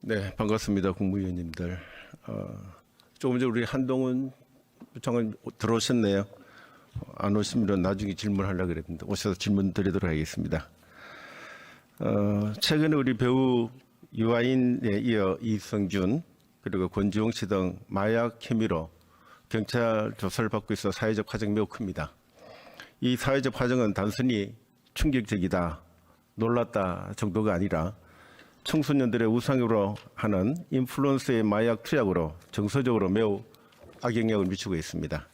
네, 반갑습니다, 국무위원님들. 어, 조금 전에 우리 한동훈 장관 들어오셨네요. 어, 안 오시면 나중에 질문하려고 그랬는데 오셔서 질문 드리도록 하겠습니다. 어, 최근에 우리 배우 유아인에 이어 이성준 그리고 권지용 씨 등 마약 혐의로 경찰 조사를 받고 있어 사회적 파장이 매우 큽니다. 이 사회적 파장은 단순히 충격적이다, 놀랐다 정도가 아니라 청소년들의 우상으로 하는 인플루언서의 마약 투약으로 정서적으로 매우 악영향을 미치고 있습니다.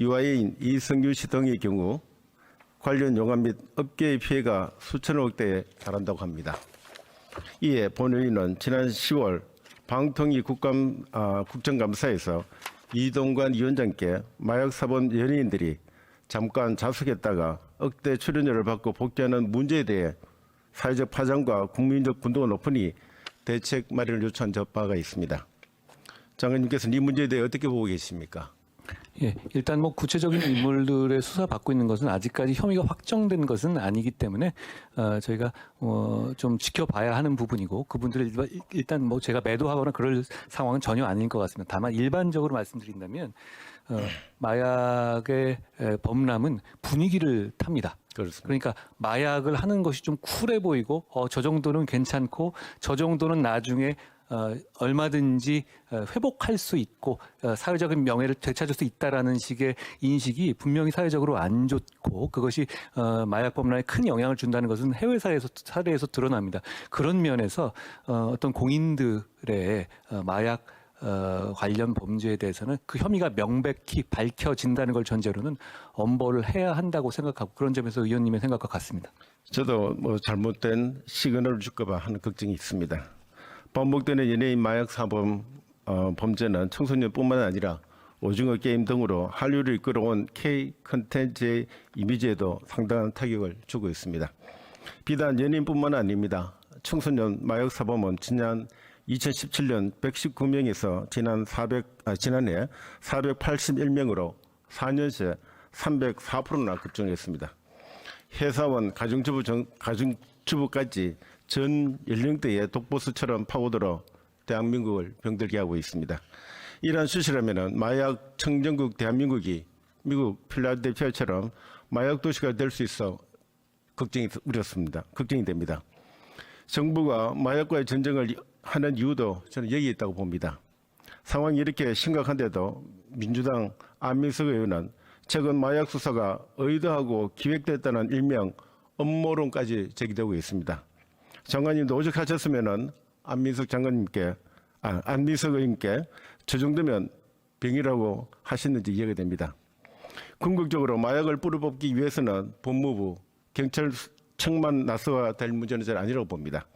유아인 이성규 씨 등의 경우 관련 용암 및 업계의 피해가 수천억 대에 달한다고 합니다. 이에 본회의는 지난 10월 방통위 국감, 아, 국정감사에서 이동관 위원장께 마약사범 연예인들이 잠깐 자숙했다가 억대 출연료를 받고 복귀하는 문제에 대해 사회적 파장과 국민적 분노가 높으니 대책 마련을 요청한 바가 있습니다. 장관님께서는 이 문제에 대해 어떻게 보고 계십니까? 예, 일단 뭐 구체적인 인물들의 수사 받고 있는 것은 아직까지 혐의가 확정된 것은 아니기 때문에 어, 저희가 어, 좀 지켜봐야 하는 부분이고 그분들을 일단 뭐 제가 매도하거나 그럴 상황은 전혀 아닌 것 같습니다. 다만 일반적으로 말씀드린다면 어, 마약의 에, 범람은 분위기를 탑니다. 그렇습니다. 그러니까 마약을 하는 것이 좀 쿨해 보이고 어, 저 정도는 괜찮고 저 정도는 나중에 어, 얼마든지 어, 회복할 수 있고 어, 사회적인 명예를 되찾을 수 있다라는 식의 인식이 분명히 사회적으로 안 좋고 그것이 어, 마약 범람에 큰 영향을 준다는 것은 해외 사회에서 사례에서 드러납니다. 그런 면에서 어, 어떤 공인들의 어, 마약 어, 관련 범죄에 대해서는 그 혐의가 명백히 밝혀진다는 걸 전제로는 엄벌을 해야 한다고 생각하고 그런 점에서 의원님의 생각과 같습니다. 저도 뭐 잘못된 시그널을 줄까봐 하는 걱정이 있습니다. 반복되는 연예인 마약 사범 어, 범죄는 청소년뿐만 아니라 오징어 게임 등으로 한류를 이끌어온 K 컨텐츠의 이미지에도 상당한 타격을 주고 있습니다. 비단 연예인뿐만 아닙니다. 청소년 마약 사범은 지난 2017년 119명에서 지난 400 아, 지난해 481명으로 4년 새 304%나 급증했습니다. 회사원, 가정주부, 정, 가정주부까지 전 연령대의 독보스처럼 파고들어 대한민국을 병들게 하고 있습니다. 이러한 수시라면 마약 청정국 대한민국이 미국 필라델피아처럼 마약 도시가 될 수 있어 걱정이 우렸습니다. 걱정이 됩니다. 정부가 마약과의 전쟁을 하는 이유도 저는 여기 있다고 봅니다. 상황이 이렇게 심각한데도 민주당 안민석 의원은 최근 마약 수사가 의도하고 기획됐다는 일명 음모론까지 제기되고 있습니다. 장관님도 오죽하셨으면은 안민석 장관님께 아, 안민석 의원께 저 정도면 병이라고 하셨는지 이해가 됩니다. 궁극적으로 마약을 뿌리뽑기 위해서는 법무부, 경찰청만 나서야 될 문제는 잘 아니라고 봅니다.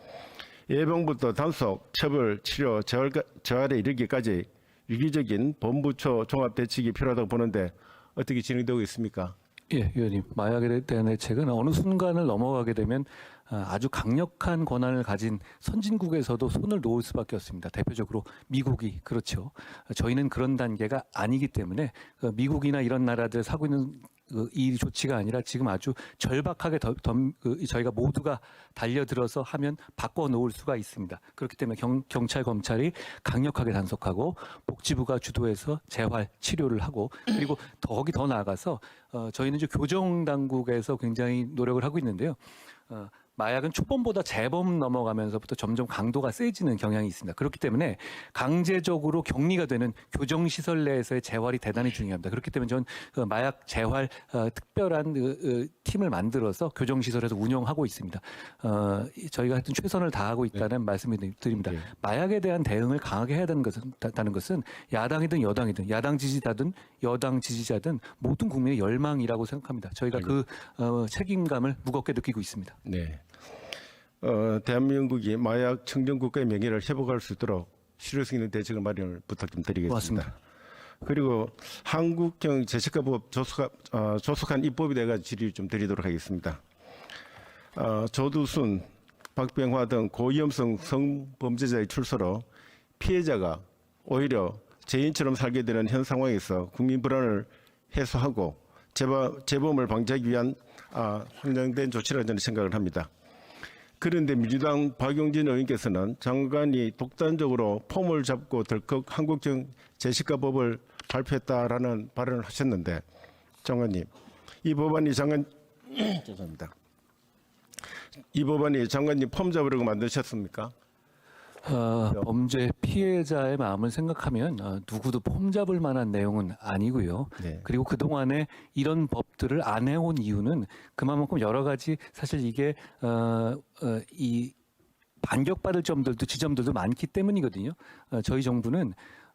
예방부터 단속, 처벌, 치료, 재활, 재활에 이르기까지 유기적인 본부처 종합 대책이 필요하다고 보는데 어떻게 진행되고 있습니까? 예, 의원님. 마약에 대한 대책은 어느 순간을 넘어가게 되면 아, 아주 강력한 권한을 가진 선진국에서도 손을 놓을 수밖에 없습니다. 대표적으로 미국이 그렇죠. 저희는 그런 단계가 아니기 때문에 그 미국이나 이런 나라들 사고 있는 그 이 조치가 아니라 지금 아주 절박하게 더, 덤- 그 저희가 모두가 달려들어서 하면 바꿔 놓을 수가 있습니다. 그렇기 때문에 경, 경찰 검찰이 강력하게 단속하고 복지부가 주도해서 재활 치료를 하고 그리고 더, 거기 더 나아가서 어, 저희는 이제 교정 당국에서 굉장히 노력을 하고 있는데요. 어, 마약은 초범보다 재범 넘어가면서부터 점점 강도가 세지는 경향이 있습니다. 그렇기 때문에 강제적으로 격리가 되는 교정 시설 내에서의 재활이 대단히 중요합니다. 그렇기 때문에 저는 그 마약 재활 어, 특별한 그, 어, 팀을 만들어서 교정 시설에서 운영하고 있습니다. 어, 이- 저희가 하여튼 최선을 다하고 있다는 말씀을 드립니다. 네. 마약에 대한 대응을 강하게 해야 되는 것은 다는 것은 야당이든 여당이든 야당 지지자든 여당 지지자든 모든 국민의 열망이라고 생각합니다. 저희가 그 어, 책임감을 무겁게 느끼고 있습니다. 네. 어, 대한민국이 마약 청정 국가의 명예를 회복할 수 있도록 실효성 있는 대책을 마련을 부탁 좀 드리겠습니다. 고맙습니다. 그리고 한국형 제시카법 조속, 어, 조속한 입법에 대해 질의 좀 드리도록 하겠습니다. 어, 조두순, 박병화 등 고위험성 성범죄자의 출소로 피해자가 오히려 죄인처럼 살게 되는 현 상황에서 국민 불안을 해소하고 재범, 재범을 방지하기 위한 아, 확장된 조치라고 저는 생각을 합니다. 그런데 민주당 박용진 의원께서는 장관이 독단적으로 폼을 잡고 덜컥 한국형 제시가법을 발표했다라는 발언을 하셨는데 장관님 이 법안이 장관 죄송합니다. 이 법안이 장관님 폼 잡으려고 만드셨습니까? 어, 범죄 피해자의 마음을 생각하면 어, 누구도 폼 잡을 만한 내용은 아니고요. 네. 그리고 그 동안에 이런 법들을 안 해온 이유는 그만큼 여러 가지 사실 이게 어, 어, 이 반격받을 점들도 지점들도 많기 때문이거든요. 어, 저희 정부는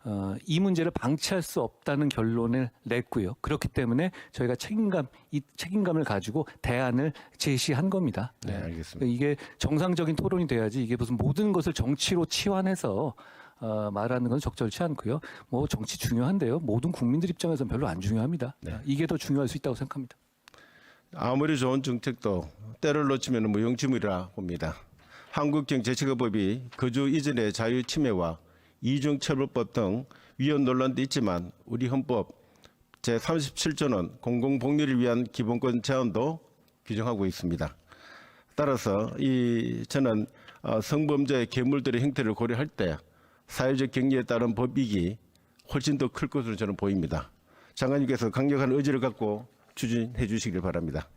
어, 이 문제를 방치할 수 없다는 결론을 냈고요. 그렇기 때문에 저희가 책임감 이 책임감을 가지고 대안을 제시한 겁니다. 네, 알겠습니다. 이게 정상적인 토론이 돼야지 이게 무슨 모든 것을 정치로 치환해서 어, 말하는 건 적절치 않고요. 뭐 정치 중요한데요. 모든 국민들 입장에서는 별로 안 중요합니다. 네. 이게 더 중요할 수 있다고 생각합니다. 아무리 좋은 정책도 때를 놓치면 무용지물이라 봅니다. 한국형 제치가법이 거주 이전의 자유 침해와 이중처벌법 등 위헌 논란도 있지만 우리 헌법 제37조는 공공복리를 위한 기본권 제한도 규정하고 있습니다. 따라서 이 저는 어, 성범죄 괴물들의 형태를 고려할 때 사회적 경리에 따른 법익이 훨씬 더 클 것으로 저는 보입니다. 장관님께서 강력한 의지를 갖고 추진해 주시길 바랍니다.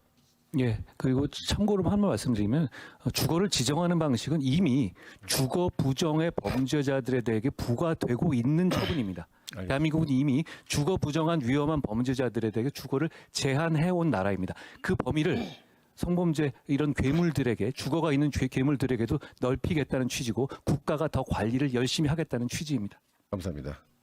예. 그리고 참고로 한 번 말씀드리면 어, 주거를 지정하는 방식은 이미 주거 부정의 범죄자들에 대해 부과되고 있는 처분입니다. 알겠습니다. 대한민국은 이미 주거 부정한 위험한 범죄자들에 대해 주거를 제한해 온 나라입니다. 그 범위를 성범죄 이런 괴물들에게 주거가 있는 죄- 괴물들에게도 넓히겠다는 취지고 국가가 더 관리를 열심히 하겠다는 취지입니다. 감사합니다.